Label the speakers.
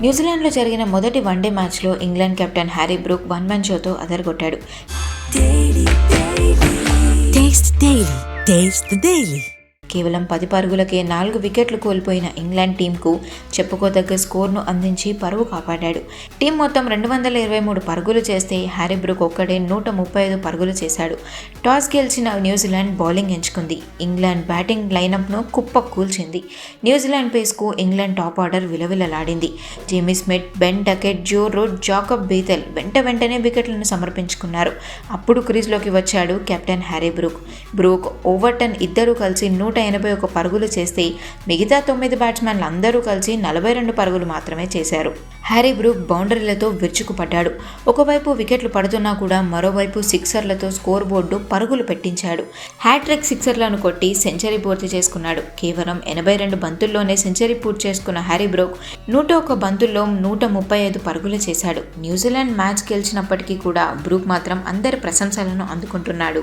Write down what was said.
Speaker 1: న్యూజిలాండ్లో జరిగిన మొదటి వన్డే మ్యాచ్లో England captain Harry Brook one man షోతో అదరగొట్టాడు. కేవలం పది పరుగులకే నాలుగు వికెట్లు కోల్పోయిన ఇంగ్లాండ్ టీంకు చెప్పుకోదగ్గ స్కోర్ను అందించి పరువు కాపాడాడు. టీం మొత్తం రెండు వందల ఇరవై మూడు పరుగులు చేస్తే హ్యారీ బ్రూక్ ఒక్కడే నూట ముప్పై ఐదు పరుగులు చేశాడు. టాస్ గెలిచిన న్యూజిలాండ్ బౌలింగ్ ఎంచుకుంది. ఇంగ్లాండ్ బ్యాటింగ్ లైనప్ను కుప్ప కూల్చింది. న్యూజిలాండ్ పేస్కు England top order విలవిలలాడింది. Jamie Smith Ben Duckett Joe Root Jacob Bethell వెంట వెంటనే వికెట్లను సమర్పించుకున్నారు. అప్పుడు క్రీజ్లోకి వచ్చాడు captain Harry Brook. Brook Overton ఇద్దరూ కలిసి నూట ఎనభై ఒక పరుగులు చేస్తే మిగతా తొమ్మిది బ్యాట్స్మెన్లు అందరూ కలిసి నలభై రెండు పరుగులు మాత్రమే చేశారు. హ్యారీ బ్రూక్ బౌండరీలతో విరుచుకుపడ్డాడు. ఒకవైపు వికెట్లు పడుతున్నా కూడా మరోవైపు సిక్సర్లతో స్కోర్ బోర్డు పరుగులు పెట్టించాడు. హ్యాట్రిక్ సిక్సర్లను కొట్టి సెంచరీ పూర్తి చేసుకున్నాడు. కేవలం ఎనభై రెండు బంతుల్లోనే సెంచరీ పూర్తి చేసుకున్న హ్యారీ బ్రూక్ నూట ఒక బంతుల్లో నూట ముప్పై ఐదు పరుగులు చేశాడు. న్యూజిలాండ్ మ్యాచ్ గెలిచినప్పటికీ కూడా బ్రూక్ మాత్రం అందరి ప్రశంసలను అందుకుంటున్నాడు.